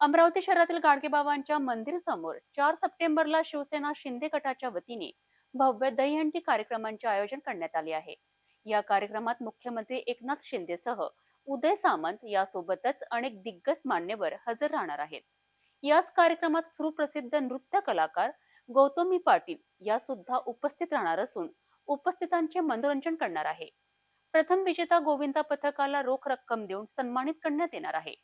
अमरावती शहरातील गाडगेबाबांच्या मंदिर समोर चार सप्टेंबरला शिवसेना शिंदे गटाच्या वतीने भव्य दहीहंडी कार्यक्रमांचे आयोजन करण्यात आले आहे. या कार्यक्रमात मुख्यमंत्री एकनाथ शिंदेसह उदय सामंत यासोबतच अनेक दिग्गज मान्यवर हजर राहणार आहेत. याच कार्यक्रमात सुप्रसिद्ध नृत्य कलाकार गौतमी पाटील या सुद्धा उपस्थित राहणार असून उपस्थितांचे मनोरंजन करणार आहे. प्रथम विजेता गोविंदा पथकाला रोख रक्कम देऊन सन्मानित करण्यात येणार आहे.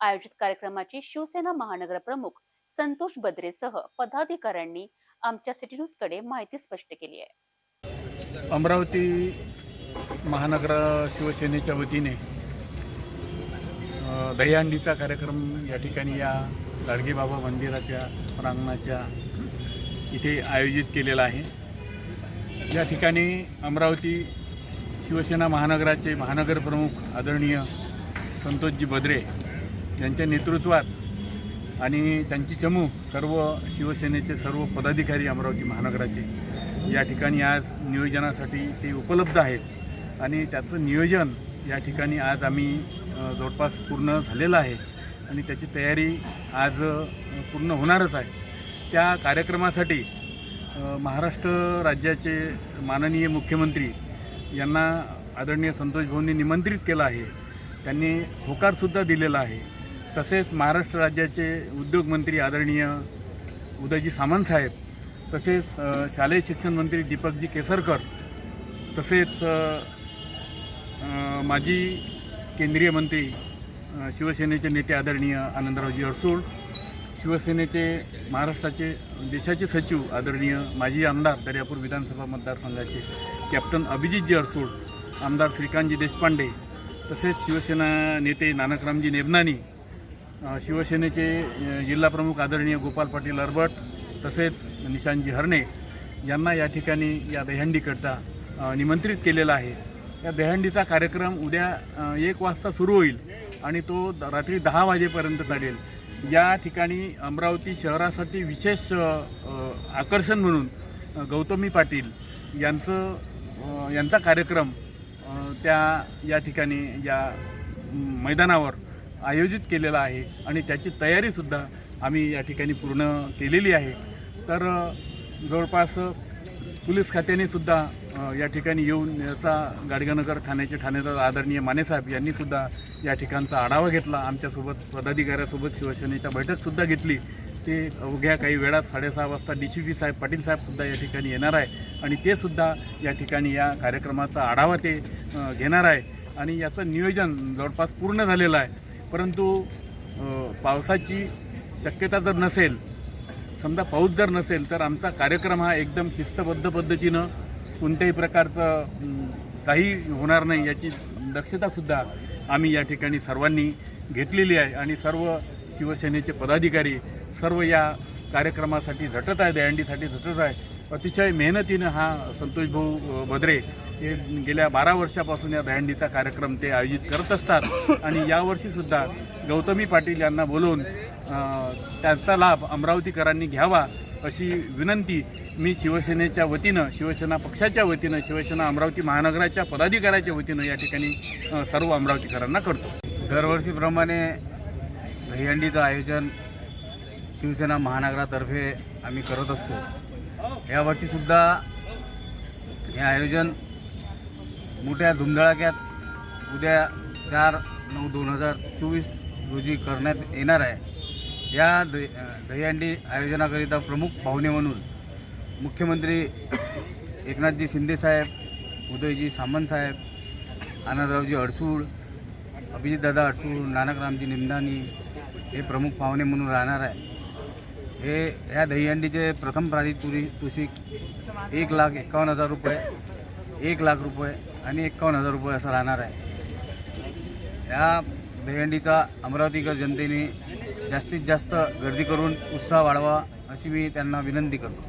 आयोजित कार्यक्रमाची शिवसेना महानगर प्रमुख संतोष बद्रेसह पदाधिकाऱ्यांनी आमच्या सिटी न्यूजकडे माहिती स्पष्ट केली आहे. अमरावती महानगर शिवसेनेच्या वतीने दहीहंडीचा कार्यक्रम या ठिकाणी या गाडगेबाबा मंदिराच्या प्रांगणाच्या इथे आयोजित केलेला आहे. या ठिकाणी अमरावती शिवसेना महानगराचे महानगर प्रमुख आदरणीय संतोषजी बद्रे यांच्या नेतृत्वात आणि त्यांची चमू सर्व शिवसेनेचे सर्व पदाधिकारी अमरावती महानगराचे. या ठिकाणी आज नियोजनासाठी ते उपलब्ध आहेत आणि त्याचं नियोजन या ठिकाणी आज आम्ही जवळपास पूर्ण झालेलं आहे आणि त्याची तयारी आज पूर्ण होणारच आहे. त्या कार्यक्रमासाठी महाराष्ट्र राज्याचे माननीय मुख्यमंत्री यांना आदरणीय संतोष भाऊंनी निमंत्रित केलं आहे. त्यांनी होकारसुद्धा दिलेला आहे. तसेच महाराष्ट्र राज्याचे उद्योगमंत्री आदरणीय उदयजी सामंतसाहेब तसेच शालेय शिक्षण मंत्री दीपकजी केसरकर तसेच माजी केंद्रीय मंत्री शिवसेनेचे नेते आदरणीय आनंदरावजी अडसूळ शिवसेनेचे महाराष्ट्राचे देशाचे सचिव आदरणीय माजी आमदार दर्यापूर विधानसभा मतदारसंघाचे कॅप्टन अभिजितजी अडसूळ आमदार श्रीकांतजी देशपांडे तसेच शिवसेना नेते नानकरामजी नेबनानी शिवसेनेचे जिल्हाप्रमुख आदरणीय गोपाल पाटील अरबट तसेच निशांजी हरणे यांना या ठिकाणी या दहंडीकरता निमंत्रित केलेला आहे. या दहीहंडीचा कार्यक्रम उद्या एक वाजता सुरू होईल आणि तो रात्री दहा वाजेपर्यंत चालेल. या ठिकाणी अमरावती शहरासाठी विशेष आकर्षण म्हणून गौतमी पाटील यांचं यांचा कार्यक्रम त्या या ठिकाणी या मैदानावर आयोजित केलेला आहे आणि त्याची तयारीसुद्धा आम्ही या ठिकाणी पूर्ण केलेली आहे. तर जवळपास पोलीस खात्यानेसुद्धा या ठिकाणी येऊन याचा गाडगानगर ठाण्याचे ठाणेदार आदरणीय मानेसाहेब यांनीसुद्धा या ठिकाणचा आढावा घेतला. आमच्यासोबत पदाधिकाऱ्यासोबत शिवसेनेच्या बैठकसुद्धा घेतली. ते अवघ्या काही वेळात साडेसहा वाजता डी सी पी साहेब पाटील साहेबसुद्धा या ठिकाणी येणार आहे आणि ते सुद्धा या ठिकाणी या कार्यक्रमाचा आढावा ते घेणार आहे. आणि याचं नियोजन जवळपास पूर्ण झालेलं आहे. परंतु पावसाची शक्यता जर नसेल समजा पाऊस जर नसेल तर आमचा कार्यक्रम हा एकदम शिस्तबद्ध पद्धतीनं कोणत्याही प्रकारचं काही होणार नाही याची दक्षतासुद्धा आम्ही या ठिकाणी सर्वांनी घेतलेली आहे आणि सर्व शिवसेनेचे पदाधिकारी सर्व या कार्यक्रमासाठी झटत आहे दहंडीसाठी झटत आहे अतिशय मेहनतीनं हा संतोष भाऊ बद्रे हे गेल्या बारा वर्षापासून या दहंडीचा कार्यक्रम ते आयोजित करत असतात. आणि यावर्षीसुद्धा गौतमी पाटील यांना बोलवून त्यांचा लाभ अमरावतीकरांनी घ्यावा अशी विनंती मी शिवसेनेच्या वतीनं शिवसेना पक्षाच्या वतीनं शिवसेना अमरावती महानगराच्या पदाधिकाऱ्याच्या वतीनं या ठिकाणी सर्व अमरावतीकरांना करतो. दरवर्षीप्रमाणे दहीहंडीचं आयोजन शिवसेना महानगरातर्फे आम्ही करत असतो. यावर्षीसुद्धा हे आयोजन मोठ्या धुमधडाक्यात उद्या चार नऊ दोन हजार चोवीस रोजी करण्यात येणार आहे. या द दहीहंडी आयोजनाकरिता प्रमुख पाहुणे म्हणून मुख्यमंत्री एकनाथजी शिंदेसाहेब उदयजी सामंतसाहेब आनंदरावजी अडसूळ अभिजितदादा अडसूळ नानकरामजी निमदानी हे प्रमुख पाहुणे म्हणून राहणार आहे. हे ह्या दहीहंडीचे प्रथम पारितोषिक एक लाख एकावन्न हजार रुपये एक लाख रुपये आणि एकावन्न हजार रुपये असं राहणार आहे. या दहीहंडीचा अमरावतीकर जनतेने जास्तीत जास्त गर्दी करून उत्साह वाढवा अशी मी त्यांना विनंती करतो.